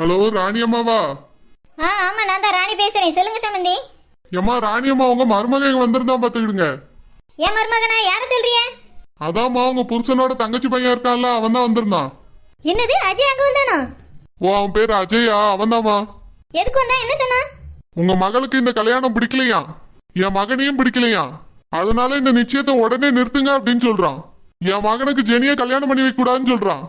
Hello ராணி அம்மாவா? ஆ ஆமா நான் தான் ராணி பேசுறேன். சொல்லுங்க சம்பந்தி ஏம்மா ராணி அம்மா உங்க மருமக வந்திருந்தா பாத்துக்கிடுங்க என் மருமகனா? யார சொல்றிய? அதாம்மா உங்க புருஷனோட தங்கச்சி பையன் இருக்கான்ல அவன் தான் வந்திருந்தான். என்னது அஜய் அங்க வந்தானோ? ஓ அவன் பேர் அஜயா அவன்தாம்மா எதுக்கு வந்தா? என்ன சொன்னா? உங்க மகளுக்கு இந்த கல்யாணம் பிடிக்கலையா? என் மகனையும் பிடிக்கலையா? அதனால இந்த நிச்சயத்தை உடனே நிறுத்துங்க அப்படின்னு சொல்றான். என் மகனுக்கு ஜெனிய கல்யாணம் பண்ணி வைக்க கூடாதுன்னு சொல்றான்.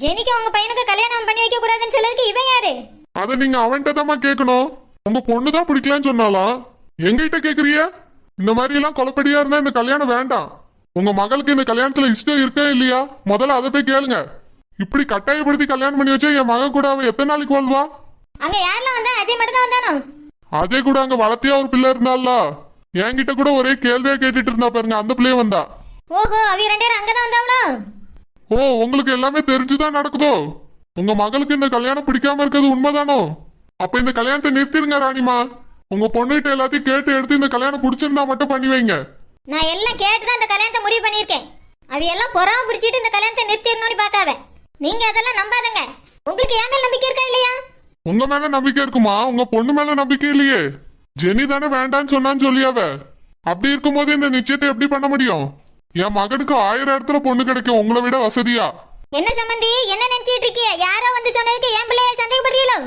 ஜெனிக்கு உங்க பையனுக்கு கல்யாணம் பண்ணி வைக்க கூடாதுன்னு சொல்லதுக்கு இவன் யாரு? அதை நீங்க அவன்கிட்ட தாம்மா கேட்கணும். உங்க பொண்ணு தான் பிடிக்கலன்னு சொன்னாலாம் எங்ககிட்ட கேக்குறிய? இந்த மாதிரி எல்லாம் கொலப்படியா இருந்தா இந்த கல்யாணம் வேண்டாம். உங்க மகளுக்கு இந்த கல்யாணத்துல இஷ்டம் இருக்கா இல்லையா? முதல்ல அதை போய் கேளுங்க. இப்படி கட்டாயப்படுத்தி கல்யாணம் பண்ணி வச்சா என் மகன் கூட அவன் எத்தனை நாளைக்கு வாழ்வா? அங்க யாரெல்லாம் வந்தா? அஜய் மட்டும் தான் வந்தானோ? அஜய் கூட அங்க வளர்த்தியா ஒரு பிள்ளை இருந்தால என்கிட்ட கூட ஒரே கேள்வியா கேட்டுட்டு இருந்தா பாருங்க அந்த பிள்ளைய வந்தா. ஓஹோ அவி ரெண்டு ஓ உங்களுக்கு எல்லாமே தெரிஞ்சுதான் நடக்குதோ? உங்க மகளுக்கு இந்த கல்யாணம் பிடிக்காம இருக்கிறது உண்மைதானோ? அப்ப இந்த கல்யாணத்தை நிறுத்திடுங்க ராணிமா. உங்க பொண்ணுகிட்ட எல்லாத்தையும் கேட்டு எடுத்து இந்த கல்யாணம் பிடிச்சிருந்தா மட்டும் பண்ணி வைங்க. நான் எல்லாம் கேட்டு தான் இந்த கல்யாணத்தை முடிவு பண்ணியிருக்கேன். அவ எல்லாம் பொறாம பிடிச்சிட்டு இந்த கல்யாணத்தை நிறுத்திடணும்னு பார்க்காவ நீங்க அதெல்லாம் நம்பாதுங்க. உங்களுக்கு ஏன் மேல நம்பிக்கை இருக்கா இல்லையா? உங்க மேல நம்பிக்கை இருக்குமா? உங்க பொண்ணு மேல நம்பிக்கை இல்லையே. ஜெனி தானே வேண்டான்னு சொன்னான்னு சொல்லியாவ. அப்படி இருக்கும்போது இந்த நிச்சயத்தை எப்படி பண்ண முடியும்? என் மகனுக்கு ஆயிரம் இடத்துல பொண்ணு கிடைக்கும். உங்களை விட வசதியா? என்ன சம்பந்தி? என்ன நினைச்சிட்டு இருக்கிய யாரோ வந்து சொன்னதுக்கு என் பிள்ளைய சந்தேகப்படுறீங்களோ?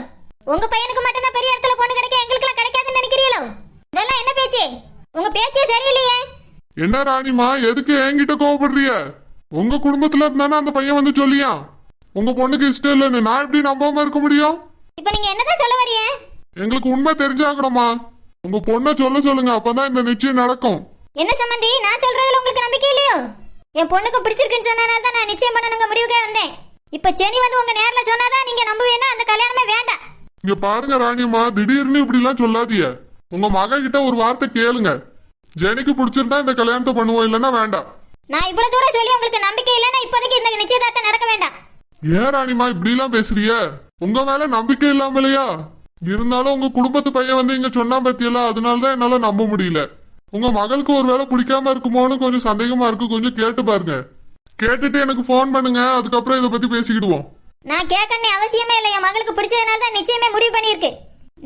உங்க பையனுக்கு மட்டும் தான் பெரிய இடத்துல பொண்ணு கிடைக்க எங்களுக்குலாம் கிடைக்காதுன்னு நினைக்கிறீங்களோ? இதெல்லாம் என்ன பேச்சு? உங்க பேச்சே சரியில்லையே. என்ன ராணிமா எதுக்கு என்கிட்ட கோவப்படுறிய உங்க குடும்பத்துல இருந்தானே அந்த பையன் வந்து சொல்லியா உங்க பொண்ணுக்கு இஷ்டம் இல்லைன்னு நான் எப்படி நம்பாம இருக்க முடியும்? இப்போ நீங்க என்னதான் சொல்ல வரீங்க எங்களுக்கு உண்மை தெரிஞ்சாகணுமா உங்க பொண்ணை சொல்ல சொல்லுங்க அப்பதான் இந்த நிச்சயம் நடக்கும். என்ன சம்பந்தி? நான் சொல்றதுல உங்களுக்கு நம்பிக்கை இல்லையோ? என் பொண்ணுக்கு பிடிச்சிருக்குன்னு சொன்னனால தான் நான் நிச்சயம் பண்ணணுங்க முடிவுக்கே வந்தேன். இப்போ செனி வந்து உங்க நேர்ல சொன்னாதான் நீங்க நம்புவீங்கன்னா அந்த கல்யாணமே வேண்டாம். இங்க பாருங்க ராணியம்மா திடீர்னு இப்படி எல்லாம் சொல்லாதீங்க. உங்க மக கிட்ட ஒரு வார்த்தை கேளுங்க. ஜெனிக்கு பிடிச்சிருந்தா இந்த கல்யாணத்தை பண்ணுவோம் இல்லைன்னா வேண்டாம். நான் இவ்வளவு தூரம் சொல்லி உங்களுக்கு நம்பிக்கை இல்லைன்னா இப்போதைக்கு இந்த நிச்சயதார்த்தம் நடக்க வேண்டாம். ஏன் ராணிமா இப்படி எல்லாம் பேசுறிய உங்க மேல நம்பிக்கை இல்லாமலையா? இருந்தாலும் உங்க குடும்பத்து பையன் வந்து இங்க சொன்னா பத்தியெல்லாம் அதனாலதான் என்னால நம்ப முடியல. உங்க மகளுக்கு ஒருவேளை பிடிக்காம இருக்குமோன்னு கொஞ்சம் சந்தேகமா இருக்கு. கொஞ்சம் கேட்டு பாருங்க. கேட்டுட்டு எனக்கு ஃபோன் பண்ணுங்க. அதுக்கப்புறம் இதை பத்தி பேசிக்கிடுவோம். நான் கேட்கணும் அவசியமே இல்லை. என் மகளுக்கு பிடிச்சதுனால தான் நிச்சயமே முடிவு பண்ணியிருக்கு.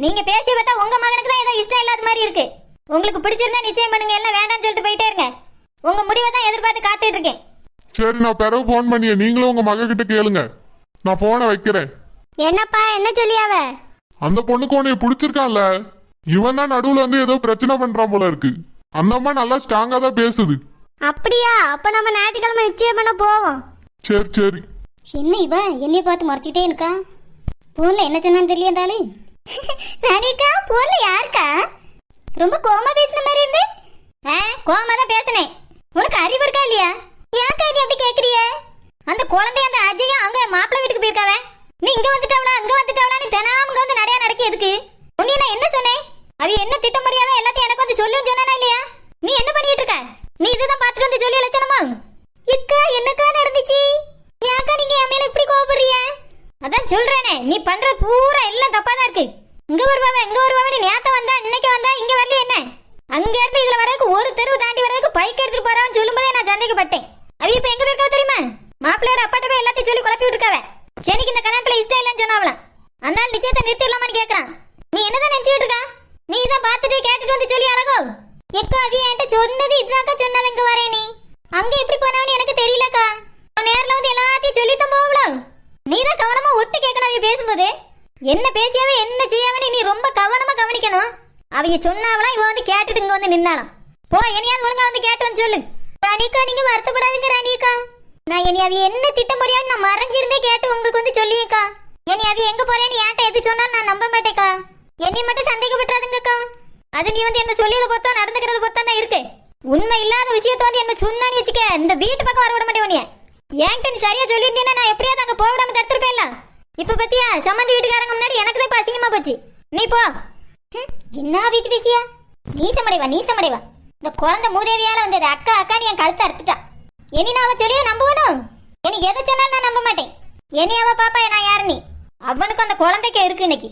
நீங்க பேசி பார்த்தா உங்க மகனுக்கு தான் ஏதோ இஷ்டம் இல்லாத மாதிரி இருக்கு. உங்களுக்கு பிடிச்சிருந்தா நிச்சயம் பண்ணுங்க. எல்லாம் வேண்டாம்னு சொல்லிட்டு போயிட்டே இருங்க. உங்க முடிவை தான் எதிர்பார்த்து காத்துட்டு இருக்கேன். சரி நான் பிறகு ஃபோன் பண்ணிய. நீங்களும் உங்க மக கிட்ட கேளுங்க. நான் போனை வைக்கிறேன். என்னப்பா என்ன சொல்லியாவ அந்த பொண்ணுக்கு உன்னைய பிடிச்சிருக்கான்ல. இவன் தான் நடுவுல வந்து ஏதோ பிரச்சனை பண்றான் போல இருக்கு. அந்த அம்மா நல்லா ஸ்ட்ராங்கா தான் பேசுது. அப்படியா? அப்ப நம்ம ஞாயிற்றுக்கிழமை நிச்சயம் பண்ண போவோம். சரி சரி. என்ன இவ? என்னைய பார்த்து மறைச்சிட்டே இருக்கா? போன்ல என்ன சொன்னான்னு தெரியந்தாலே ராணிக்கா போன்ல யாருக்கா? ரொம்ப கோமா பேசின மாதிரி இருந்து. ஆ கோமா தான் பேசினேன். உனக்கு அறிவு இருக்கா இல்லையா? ஏன்க்கா இது அப்படி கேக்குறிய? அந்த குழந்தை அந்த அஜயும் அங்க மாப்பிள்ளை வீட்டுக்கு போயிருக்காவ? நீ இங்க வந்துட்டாவளா அங்க வந்துட்டாவளா? நீ தினாம இங்க வந்து நிறைய நடக்க எதுக்கு உன்னை நான் என்ன சொன்னேன் அவ என்ன திட்டம் முடியாம எல்லாத்தையும் எனக்கு வந்து சொல்லுன்னு சொன்னானா இல்லையா நீ என்ன பண்ணிட்டு இருக்க நீ இதுதான் பாத்துட்டு வந்து சொல்லி லட்சணமா இக்கா என்னக்கா நடந்துச்சு ஏக்கா நீங்க என் மேல இப்படி கோவப்படுறீங்க அதான் சொல்றேனே நீ பண்ற பூரா எல்லாம் தப்பா தான் இருக்கு இங்க வருவாவ இங்க வருவாவ நீ நேத்த வந்தா இன்னைக்கு வந்தா இங்க வரல என்ன அங்க இருந்து இதுல வரதுக்கு ஒரு தெருவு தாண்டி வரதுக்கு பைக் எடுத்துட்டு போறான்னு சொல்லும்போதே நான் சந்தேகப்பட்டேன். அது இப்ப எங்க போயிருக்கா தெரியுமா? மாப்பிள்ளையோட அப்பாட்ட போய் எல்லாத்தையும் சொல்லி குழப்பி விட்டுருக்காவ. சரிக்கு இந்த கல்யாணத்துல இஷ்டம் இல்லைன்னு சொன்னாவலாம் அந்த நிச்சயத்தை நிறுத்திடலாமான்னு கேக்குறான். நீ என்னதான் நினைச்சிட்டு இருக்கா? நீ இதான் பார்த்துட்டு கேட்டுட்டு வந்து சொல்லி அழகோ. எக்கா அவி என்கிட்ட சொன்னது இதுதான்க்கா சொன்னது இங்க வரேன் நீ. அங்க எப்படி போனவனு எனக்கு தெரியலக்கா. நேரில் வந்து எல்லாத்தையும் சொல்லித்தான் போகலாம் நீ தான் கவனமா ஒட்டு கேட்கணும் அவைய பேசும்போது. என்ன பேசியாவே என்ன செய்யாவே நீ ரொம்ப கவனமா கவனிக்கணும். அவைய சொன்னாவலாம் இவன் வந்து கேட்டுட்டு இங்க வந்து நின்னாலாம் போ என்னையாவது ஒழுங்கா வந்து கேட்டு வந்து சொல்லு. ராணிக்கா நீங்க வருத்தப்படாதீங்க ராணிக்கா நான் என்னை என்ன திட்டம் முடியாதுன்னு நான் மறைஞ்சிருந்தே கேட்டு உங்களுக்கு வந்து சொல்லியேக்கா. என்னை அவைய எங்க போறேன்னு ஏன்ட்ட எது சொன்னாலும் நான் நம்ப மாட்டேக்கா. என்னை மட்டும் சந்தேகப்பட்டுறாதுங்கக்கா. அது நீ வந்து என்ன சொல்லியதை பொறுத்தா நடந்துக்கிறது பொறுத்தா தான் இருக்கு. உண்மை இல்லாத விஷயத்த வந்து என்ன சொன்னான்னு வச்சுக்க இந்த வீட்டு பக்கம் வர விட மாட்டேன் உன்னைய. என்கிட்ட நீ சரியா சொல்லியிருந்தீங்கன்னா நான் எப்படியாவது அங்க போக விடாம தடுத்துருப்பேன்ல. இப்ப பத்தியா சம்மந்தி வீட்டுக்காரங்க முன்னாடி எனக்கு தான் இப்ப அசிங்கமா போச்சு. நீ போ. என்ன பேச்சு பேசியா? நீசமடைவா நீசமடைவா இந்த குழந்தை மூதேவியால வந்தது. அக்கா அக்கா நீ என் கழுத்தை அறுத்துட்டா. இனி நான் அவ சொல்லிய நம்புவனும் இனி எதை சொன்னாலும் நான் நம்ப மாட்டேன். இனி அவ பாப்பா நான் யாரு நீ? அவனுக்கு அந்த குழந்தைக்கு இருக்கு இன்னைக்கு.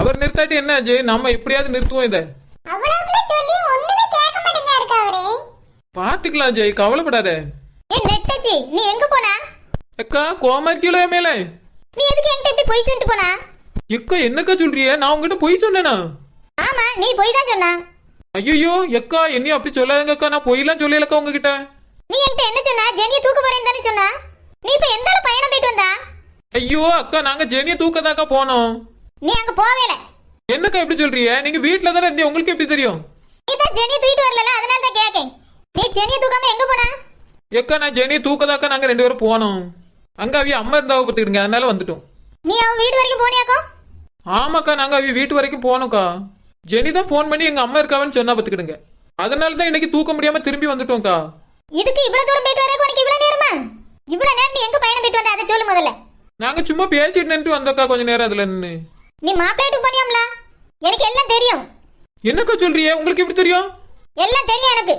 அவர் நிறுத்தாட்டி என்ன அஜய்? நம்ம எப்படியாவது நிறுத்துவோம் இதை. பாத்துக்கலாம் அஜய். கவலைப்படாத. ஏ நெட்டச்சி நீ எங்க போன? அக்கா கோமா இருக்கீங்களோ என் மேல. நீ எதுக்கு என்கிட்ட இப்படி பொய் சொல்லிட்டு போனா? எக்கா என்னக்கா சொல்றிய? நான் உங்ககிட்ட பொய் சொன்னேனா? ஆமா நீ பொய் தான் சொன்னா. ஐயோ எக்கா என்னையும் அப்படி சொல்லாதங்கக்கா நான் பொய்லாம் சொல்லலக்கா உங்ககிட்ட. நீ என்கிட்ட என்ன சொன்னா? ஜெனியை தூக்க போறேன்னு தானே சொன்னா? நீ இப்ப எந்த அளவு பயணம் போயிட்டு வந்தா? ஐயோ அக்கா நாங்க ஜெனியை தூக்கதாக்கா போனோம். நீ அங்க போவேல என்னக்கா எப்படி சொல்றிய நீங்க வீட்ல தானே இருந்தீங்க. உங்களுக்கு எப்படி தெரியும்? நீ தான் ஜெனியை தூக்கிட்டு வரல அதனால தான் கேக்கேன் நீ ஜெனியை தூக்காம எங்க போனா? எக்கா நான் ஜெனியை தூக்கதாக்கா நாங்க ரெண்டு பேரும் போனோம். அங்க அவிய அம்மா இருந்தாவ பத்துக்கிடுங்க அதனால வந்துட்டோம். நீ அவன் வீடு வரைக்கும் போனியாக்கோ? ஆமாக்கா நாங்க அவிய வீட்டு வரைக்கும் போனோம்க்கா ஜெனி தான் ஃபோன் பண்ணி எங்க அம்மா இருக்காவன்னு சொன்னா பத்துக்கிடுங்க அதனால தான் இன்னைக்கு தூக்க முடியாம திரும்பி வந்துட்டோம்க்கா. இதுக்கு இவ்வளவு தூரம் போயிட்டு வரக்கு உனக்கு இவ்வளவு நேரமா? இவ்வளவு நேரம் நீ எங்க பயணம் போயிட்டு வந்த? அதை சொல்லு முதல்ல. நாங்க சும்மா பேசிட்டு நின்று வந்தோக்கா கொஞ்ச நேரம் அதுல நின்று நீ மாப்பிள்ளைட்டு போனியாம்ல? எனக்கு எல்லாம் தெரியும். என்னக்கா சொல்றிய? உங்களுக்கு எப்படி தெரியும்? எல்லாம் தெரியும் எனக்கு.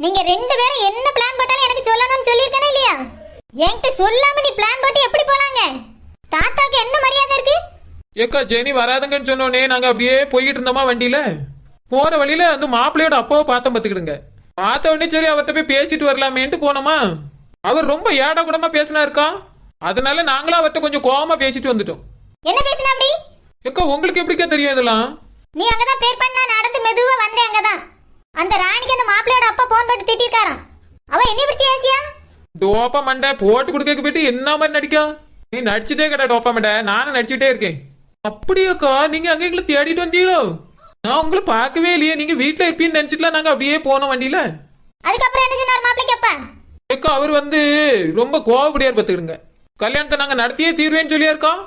நீங்க ரெண்டு பேரும் என்ன பிளான் போட்டாலும் எனக்கு சொல்லணும்னு சொல்லியிருக்கேனா இல்லையா? என்கிட்ட சொல்லாம நீ பிளான் போட்டு எப்படி போலாங்க தாத்தாக்கு என்ன மரியாதை இருக்கு ஏக்கா ஜெனி வராதுங்கன்னு சொன்னோடனே நாங்க அப்படியே போய்கிட்டு இருந்தோமா வண்டியில? போற வழியில அந்த மாப்பிள்ளையோட அப்பாவை பார்த்தோம் பாத்துக்கிடுங்க பார்த்த உடனே சரி அவர்கிட்ட போய் பேசிட்டு வரலாமேன்ட்டு போனோமா? அவர் ரொம்ப ஏடா கூடமா பேசினாருக்கா? அதனால நாங்களும் அவர்கிட்ட கொஞ்சம் கோவமா பேசிட்டு வந்துட்டோம். என்ன பேசின அப்படி? ஏக்கா உங்களுக்கு எப்படிக்கா தெரியும் இதெல்லாம்? நீ அங்கதான் பேர் பண்ண நடந்து மெதுவா வந்தேன் அங்கதான். அந்த ராணிக்கு அந்த மாப்பிள்ளையோட அப்பா போன் போட்டு திட்டிருக்காராம். அவ என்ன பிடிச்சி ஏசியா? டோப்பா மண்டை போட்டு கொடுக்க போயிட்டு என்ன மாதிரி நடிக்கா? நீ நடிச்சுட்டே கடா டோப்பா மண்டை நானும் நடிச்சுட்டே இருக்கேன். அப்படியாக்கா நீங்க அங்க எங்களை தேடிட்டு வந்தீங்களோ? நான் உங்களை பார்க்கவே இல்லையே. நீங்க வீட்டுல இருப்பீன்னு நினைச்சிட்டுலாம் நாங்க அப்படியே போனோம் வண்டியில? அதுக்கப்புறம் என்ன சொன்னார் ஏக்கா அவர் வந்து ரொம்ப கோவப்படியார் பார்த்துக்கிடுங்க கல்யாணத்தை நாங்க நடத்தியே தீர்வேன்னு சொல்லியிருக்கோம்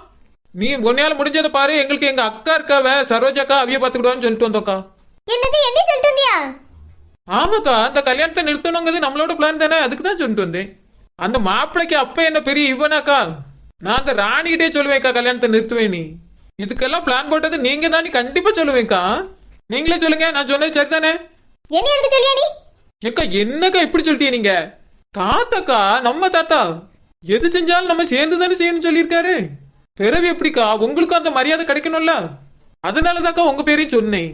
நீ உன்னையால முடிஞ்சதை பாரு. எங்களுக்கு எங்க அக்கா இருக்காவ சரோஜாக்கா அவிய பாத்துக்கிடுவான்னு சொல்லிட்டு வந்தோக்கா. என்னது என்ன சொல்லிட்டு வந்தியா? ஆமாக்கா அந்த கல்யாணத்தை நிறுத்தணுங்கிறது நம்மளோட பிளான் தானே. அதுக்கு தான் சொல்லிட்டு வந்தேன். அந்த மாப்பிள்ளைக்கு அப்ப என்ன பெரிய இவனாக்கா? நான் அந்த ராணிகிட்டே சொல்லுவேன்க்கா கல்யாணத்தை நிறுத்துவேன் நீ இதுக்கெல்லாம் பிளான் போட்டது நீங்க தான் கண்டிப்பா சொல்லுவேன்க்கா. நீங்களே சொல்லுங்க நான் சொன்னது சரிதானே? என்ன எதுக்கு சொல்லியா நீ? ஏக்கா என்னக்கா இப்படி சொல்லிட்டீங்க நீங்க? தாத்தாக்கா நம்ம தாத்தா. எது செஞ்சாலும் நம்ம சேர்ந்து தானே செய்யணும்னு சொல்லியிருக்காரு. பிறகு எப்படிக்கா? உங்களுக்கும் அந்த மரியாதை கிடைக்கணும்ல? அதனாலதாக்கா உங்க பேரையும் சொன்னேன்.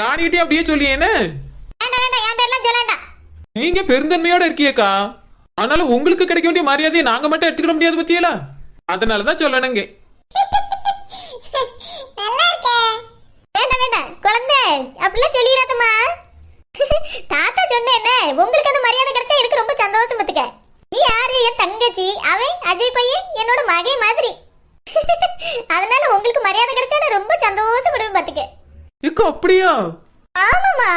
ராணிகிட்டே அப்படியே சொல்லியேனே நீங்க பெருந்தன்மையோட இருக்கீக்கா அதனால உங்களுக்கு கிடைக்க வேண்டிய மரியாதையை நாங்க மட்டும் எடுத்துக்கிட முடியாது பத்தியலா? அதனாலதான் சொல்லணுங்க நல்லா இருக்கே வேண்டாம் வேண்டாம் குழந்தை அப்படிலாம் சொல்லிடாதம்மா தாத்தா சொன்னேன்ன உங்களுக்கு அந்த மரியாதை கிடைச்சா எனக்கு ரொம்ப சந்தோஷம் பத்துக்க நீ யாரு? என் தங்கச்சி. அவன் அஜய் பையன் என்னோட மகன் மாதிரி. அதனால உங்களுக்கு மரியாதை கிடைச்சா நான் ரொம்ப சந்தோஷப்படுவேன் பாத்துக்க ஏக்கா அப்படியா? ஆமாமா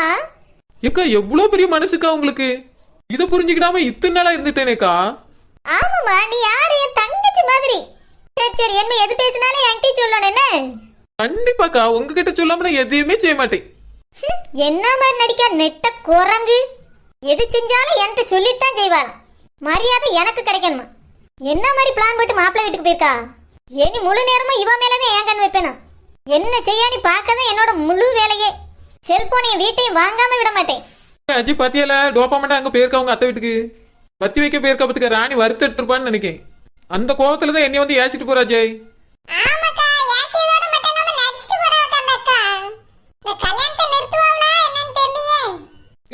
ஏக்கா எவ்வளவு பெரிய மனசுக்கா உங்களுக்கு? இத புரிஞ்சுக்கிடாம இத்தனை நாளா இருந்துட்டேனேக்கா. ஆமாமா நீ யாரு? என் தங்கச்சி மாதிரி. சரி சரி என்ன எது பேசினாலும் என்கிட்ட சொல்லணும் என்ன? கண்டிப்பாக்கா உங்ககிட்ட சொல்லாம நான் எதையுமே செய்ய மாட்டேன். என்ன மாதிரி நடிக்க நெட்ட குரங்கு? எது செஞ்சாலும் என்கிட்ட சொல்லித்தான் செய்வாள். மரியாதை எனக்கு கிடைக்கணுமா? என்ன மாதிரி பிளான் போட்டு மாப்பிள்ளை வீட்டுக்கு போயிருக்கா? இனி முழு நேரமும் இவன் மேலதான் ஏன் கண் வைப்பேனா? என்ன செய்யானி பார்க்கதான் என்னோட முழு வேலையே. செல்போனையும் வீட்டையும் வாங்காம விட மாட்டேன். அஜய் பாத்தியால? டோப்பா மட்டும் அங்க போயிருக்கா உங்க அத்தை வீட்டுக்கு. பத்தி வைக்க போயிருக்கா பத்துக்க ராணி வறுத்துட்டு இருப்பான்னு நினைக்கேன். அந்த கோவத்துல தான் என்னைய வந்து ஏசிட்டு போறா அஜய்.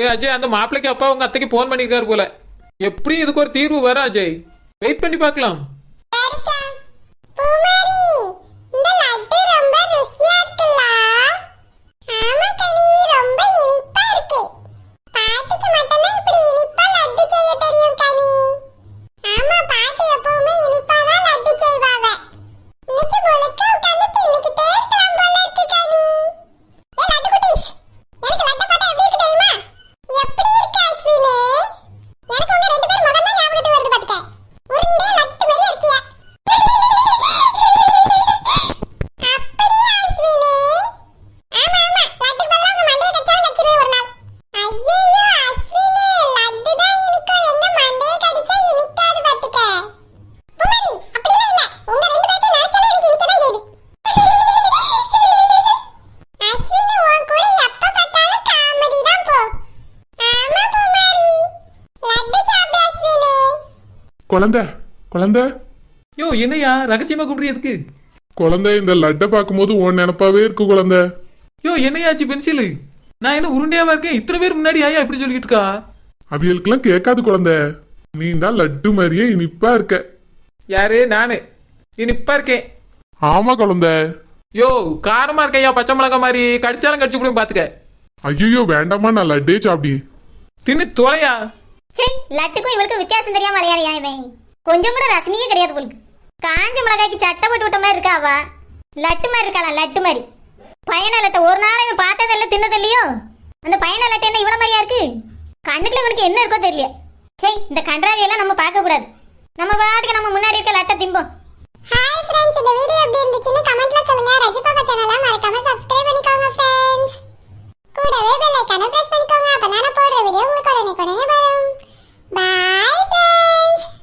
ஏ அஜய் அந்த மாப்பிள்ளைக்கு அப்பா உங்க அத்தைக்கு போன் பண்ணிருக்காரு போல. எப்படியும் இதுக்கு ஒரு தீர்வு வரும் அஜய். வெயிட் பண்ணி பார்க்கலாம். குழந்தை குழந்தை. யோ என்னையா? ரகசியமா கூப்பிடு எதுக்கு? குழந்தை இந்த லட்டை பார்க்கும்போது உன் நினப்பாவே இருக்கு குழந்தை. யோ என்னையாச்சு பென்சிலு? நான் என்ன உருண்டையாவா இருக்கேன்? இத்தனை பேர் முன்னாடி ஆயா இப்படி சொல்லிட்டு இருக்கா? அவியலுக்கெல்லாம் கேட்காது குழந்தை. நீ தான் லட்டு மாதிரியே இனிப்பா இருக்க. யாரு? நானு. இனிப்பா இருக்கேன். ஆமா குழந்தை. யோ காரமா இருக்கையா பச்சை மிளகா மாதிரி? கடிச்சாலும் கடிச்சு போடும் பாத்துக்க. ஐயோ வேண்டாமா நான் லட்டே சாப்பிடி. தின்னு தொலையா? சே லட்டுக்கும் இவளுக்கும் வித்தியாசம் தெரியாம விளையாடியா இவன்? கொஞ்சம் கூட ரசனையே கிடையாது உங்களுக்கு காஞ்ச மிளகாய்க்கு சட்டை போட்டு விட்ட மாதிரி இருக்காவா லட்டு மாதிரி இருக்கலாம் லட்டு மாதிரி. பையனை ஒரு நாள் இவன் பார்த்ததெல்லாம் தின்னதில்லையோ? அந்த பையனை லட்டை என்ன இவ்வளோ மாதிரியா இருக்கு? கண்ணுக்குள்ள இவனுக்கு என்ன இருக்கோ தெரியல. சே இந்த கன்றாவியெல்லாம் நம்ம பார்க்கக்கூடாது. நம்ம பாட்டுக்கு நம்ம முன்னாடி இருக்க லட்டை திம்போம். ஹாய் ஃப்ரெண்ட்ஸ் இந்த வீடியோ எப்படி இருந்துச்சுன்னு கமெண்ட்ல சொல்லுங்க. ரஜி பாப்பா சேனலை மறக்காம சப்ஸ்கிரைப் பண்ணிக்கோங்க ஃப்ரெண்ட்ஸ் கூடவே பெல் ஐக்கானை பிரஸ் பண்ணிக்கோங்க. அப்பதான் நான் போடுற வீடியோ உங்களுக்கு உடனே உடனே வரும். Bye friends.